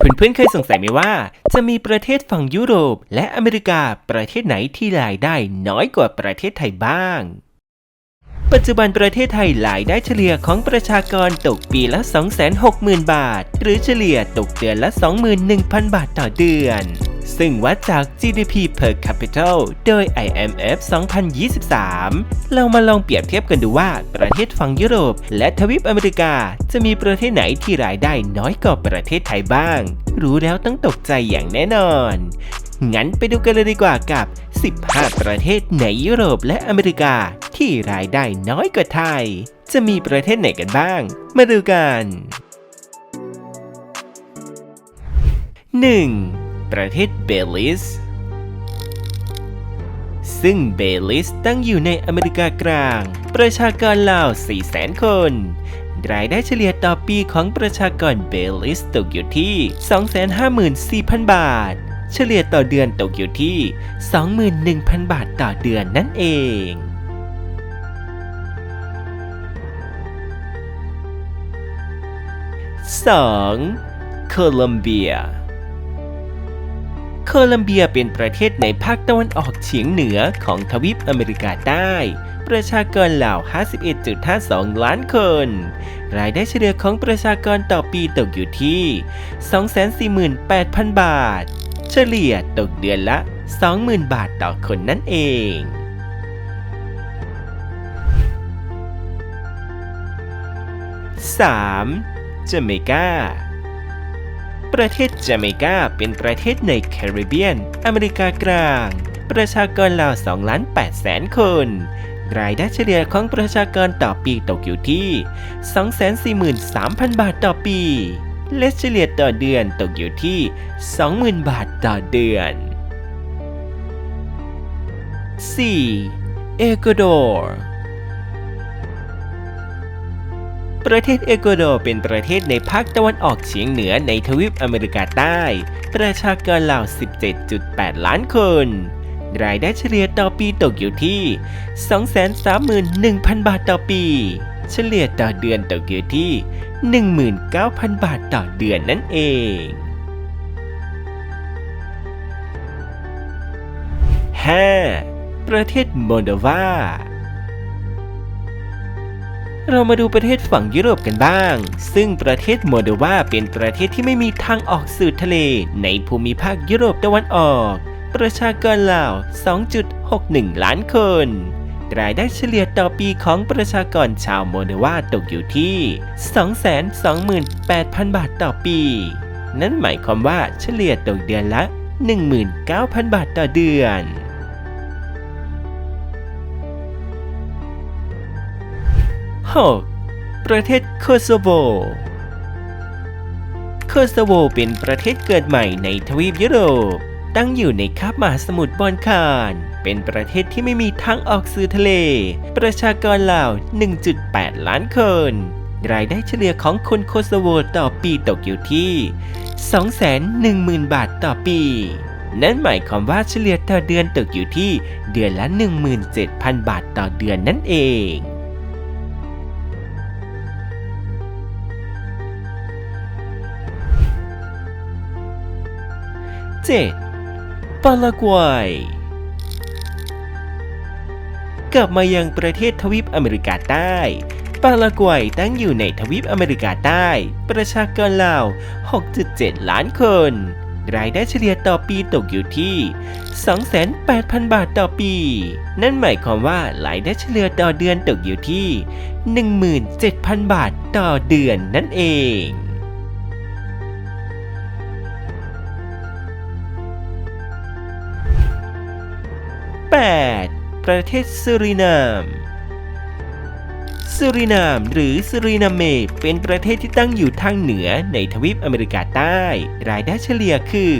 เพื่อนๆเคยสงสัยไหมว่า จะมีประเทศฝั่งยุโรป และอเมริกาประเทศไหนที่รายได้น้อยกว่าประเทศไทยบ้าง ปัจจุบันประเทศไทยรายได้เฉลี่ยของประชากรตกปีละ 260,000 บาท หรือเฉลี่ยตกเดือนละ 21,000 บาทต่อเดือน ซึ่งวัดจาก GDP per capita โดย IMF 2023 เรามาลองเปรียบเทียบกันดูว่า ประเทศฝั่งยุโรป และทวีปอเมริกา จะมีประเทศไหนที่รายได้น้อยกว่าประเทศไทยบ้าง รู้แล้วต้องตกใจอย่างแน่นอน งั้นไปดูกันเลยดีกว่ากับ 15 ประเทศในยุโรปและอเมริกาที่รายได้น้อยกว่าไทย จะมีประเทศไหนกันบ้าง มาดูกัน 1. ประเทศเบลิส ซึ่งเบลิสตั้งอยู่ในอเมริกากลาง ประชากรราว 400,000 คน รายได้เฉลี่ยต่อปีของประชากรเบลิสตกอยู่ที่ 254,000 บาท เฉลี่ยต่อเดือนตกอยู่ที่ 21,000 บาทต่อเดือนนั่นเอง 2. โคลัมเบีย โคลัมเบียเป็นประเทศในภาคตะวันออกเฉียงเหนือของทวีปอเมริกาใต้ ประชากรเหล่า 51.52 ล้านคน รายได้เฉลี่ยของประชากรต่อปีตกอยู่ที่ 248,000 บาท เฉลี่ยตกเดือนละ 20,000 บาทต่อคนนั่นเอง 3. จาเมกา ประเทศจาเมกาเป็นประเทศในแคริบเบียน อเมริกากลาง ประชากรราว2ล้าน8แสนคน รายได้เฉลี่ยของประชากรต่อปีตกอยู่ที่ 243,000 บาทต่อปีและเฉลี่ยต่อเดือนตกอยู่ที่ 20,000 บาทต่อเดือน 4. เอกวาดอร์ ประเทศเอกวาดอร์เป็นประเทศในภาคตะวันออกเฉียงเหนือในทวีปอเมริกาใต้ ประชากรราว 17.8 ล้านคน รายได้เฉลี่ยต่อปีตกอยู่ที่ 231,000 บาทต่อปี เฉลี่ยต่อเดือนตกอยู่ที่ 19,000 บาทต่อเดือนนั่นเอง 5. ประเทศโมลโดวา เรามาดูประเทศฝั่งยุโรปกันบ้าง ซึ่งประเทศโมลโดวาเป็นประเทศที่ไม่มีทางออกสู่ทะเล ในภูมิภาคยุโรปตะวันออก ประชากรราว 2.61 ล้านคน รายได้เฉลี่ยต่อปีของประชากรชาวโมลโดวาตกอยู่ที่ 228,000 บาทต่อปี นั่นหมายความว่าเฉลี่ยตกเดือนละ 19,000 บาทต่อเดือน 6. ประเทศโคโซโวโคโซโวเป็นประเทศเกิดใหม่ในทวีปยุโรป ตั้งอยู่ในคาบมหาสมุทรบอลคาน เป็นประเทศที่ไม่มีทางออกสู่ทะเล ประชากรราว 1.8 ล้านคน รายได้เฉลี่ยของคนโคโซโวต่อปีตกอยู่ที่ 210,000 บาทต่อปี นั่นหมายความว่าเฉลี่ยต่อเดือนตกอยู่ที่เดือนละ 17,000 บาทต่อเดือนนั่นเอง 7. ปารากวัย กลับมายังประเทศทวีปอเมริกาใต้ปารากวัยตั้งอยู่ในทวีปอเมริกาใต้ ประชากรราว 6.7 ล้านคน รายได้เฉลี่ยต่อปีตกอยู่ที่ 28,000 บาทต่อปี นั่นหมายความว่ารายได้เฉลี่ยต่อเดือนตกอยู่ที่ 17,000 บาทต่อเดือนนั่นเอง 8. ประเทศสุรินามสุรินามหรือสุรินาเมเป็นประเทศที่ตั้งอยู่ทางเหนือในทวีปอเมริกาใต้ รายได้เฉลี่ยคือ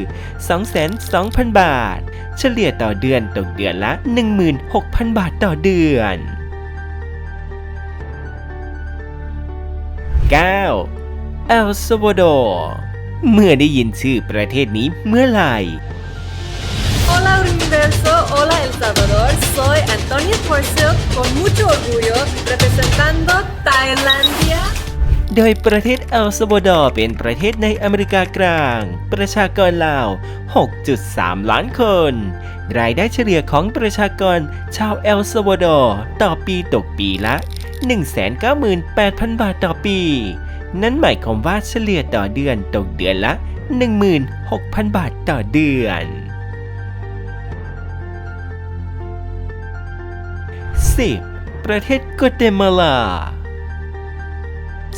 22,000 บาท เฉลี่ยต่อเดือนตกเดือนละ 16,000 บาทต่อเดือน 9. เอลซาวาดอร์เมื่อได้ยินชื่อประเทศนี้เมื่อไหร่ Hola Universo, con mucho orgullo representando Tailandia. โดยประเทศเอลซาวาดอร์เป็นประเทศในอเมริกากลาง ประชากรลาว 6.3 ล้านคน รายได้เฉลี่ยของประชากรชาวเอลซาวาดอร์ต่อปีตกปีละ 198,000 บาทต่อปี นั่นหมายความว่าเฉลี่ยต่อเดือนตกเดือนละ 16,000 บาทต่อเดือน 10. ประเทศกัวเตมาลา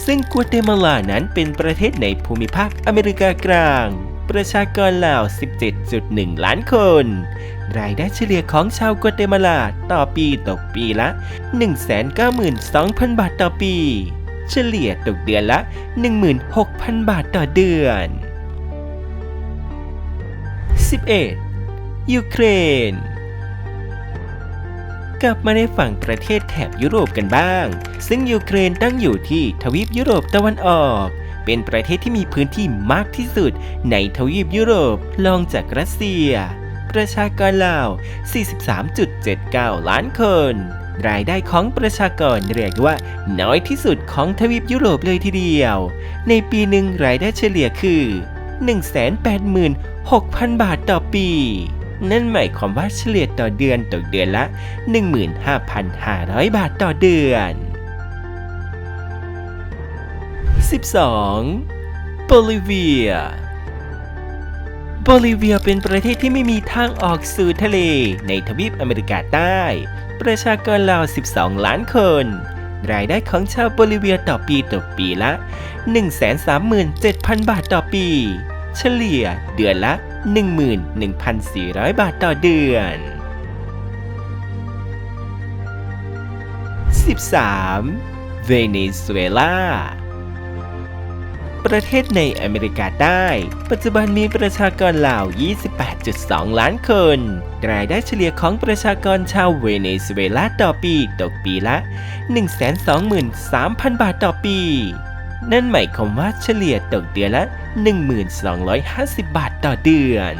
ซึ่งกัวเตมาลานั้นเป็นประเทศในภูมิภาคอเมริกากลาง ประชากรลาว 17.1 ล้านคน รายได้เฉลี่ยของชาวกัวเตมาลาต่อปีตกปีละ 192,000 บาทต่อปี เฉลี่ยตกเดือนละ 16,000 บาทต่อเดือน 11. ยูเครน กลับมาในฝั่งประเทศแถบยุโรปกันบ้าง ซึ่งยูเครนตั้งอยู่ที่ทวีปยุโรปตะวันออก เป็นประเทศที่มีพื้นที่มากที่สุดในทวีปยุโรปรองจากรัสเซีย ประชากรลาว 43.79 ล้านคน รายได้ของประชากรเรียกว่าน้อยที่สุดของทวีปยุโรปเลยทีเดียว ในปีหนึ่งรายได้เฉลี่ยคือ 186,000 บาทต่อปี นั่นหมายความว่าเฉลี่ยต่อเดือนตกเดือนละ 15,500 บาทต่อเดือน 12. โบลิเวียโบลิเวียเป็นประเทศที่ไม่มีทางออกสู่ทะเลในทวีปอเมริกาใต้ ประชากรราว 12 ล้านคน รายได้ของชาวโบลิเวียต่อปีตกปีละ 137,000 บาทต่อปี เฉลี่ยเดือนละ 11,400 บาทต่อเดือน 13. เวเนซุเอลา ประเทศในอเมริกาใต้ ปัจจุบันมีประชากรลาว 28.2 ล้านคน รายได้เฉลี่ยของประชากรชาวเวเนซุเอลาต่อปีตกปีละ 123,000 บาทต่อปี นั่นหมายความว่าเฉลี่ยตกเดือนละ 1,250 บาทต่อเดือน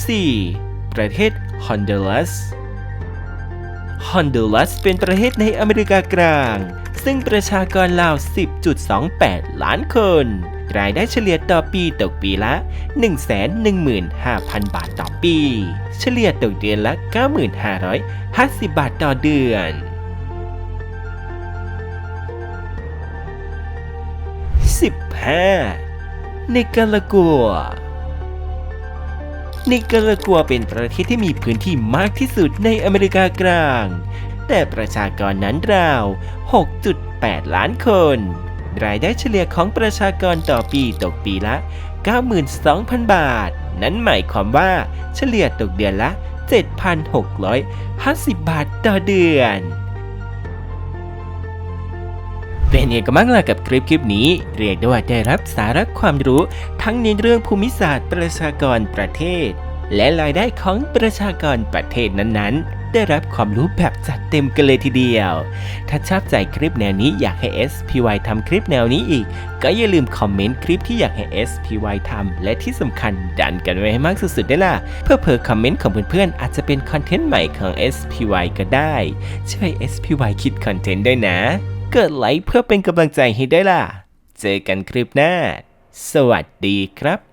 14. ประเทศฮอนดูรัสฮอนดูรัสเป็นประเทศในอเมริกากลาง ซึ่งประชากรลาว 10.28 ล้านคน รายได้เฉลี่ยต่อปีตกปีละ 115,000 บาทต่อ ปี เฉลี่ยตกเดือนละ 9,550 บาทต่อเดือน 15. ในกาลากัวนิการากัวเป็นประเทศที่มีพื้นที่มากที่สุดในอเมริกากลาง แต่ประชากรนั้นราว 6.8 ล้านคน รายได้เฉลี่ยของประชากรต่อปีตกปีละ 92,000 บาท นั้นหมายความว่าเฉลี่ยตกเดือนละ 7,650 บาทต่อเดือน เป็นยังไงกันบ้างล่ะกับคลิปคลิปนี้ เรียกได้ว่าได้รับสาระความรู้ทั้งในเรื่องภูมิศาสตร์ประชากรประเทศ และรายได้ของประชากรประเทศนั้นๆได้รับความรู้แบบจัดเต็มกันเลยทีเดียว ถ้าชอบใจคลิปแนวนี้อยากให้ SPY ทำคลิปแนวนี้อีก ก็อย่าลืมคอมเมนต์คลิปที่อยากให้ SPY ทำและที่สำคัญดันกันไว้ให้มากสุดๆได้ล่ะ เพื่อเพิ่มคอมเมนต์ของเพื่อนๆอาจจะเป็นคอนเทนต์ใหม่ของ SPY ก็ได้ ช่วย SPY คิดคอนเทนต์ด้วยนะ กดไลค์เพื่อเป็นกำลังใจให้ได้วยล่ะ เจอกันคลิปหน้า สวัสดีครับ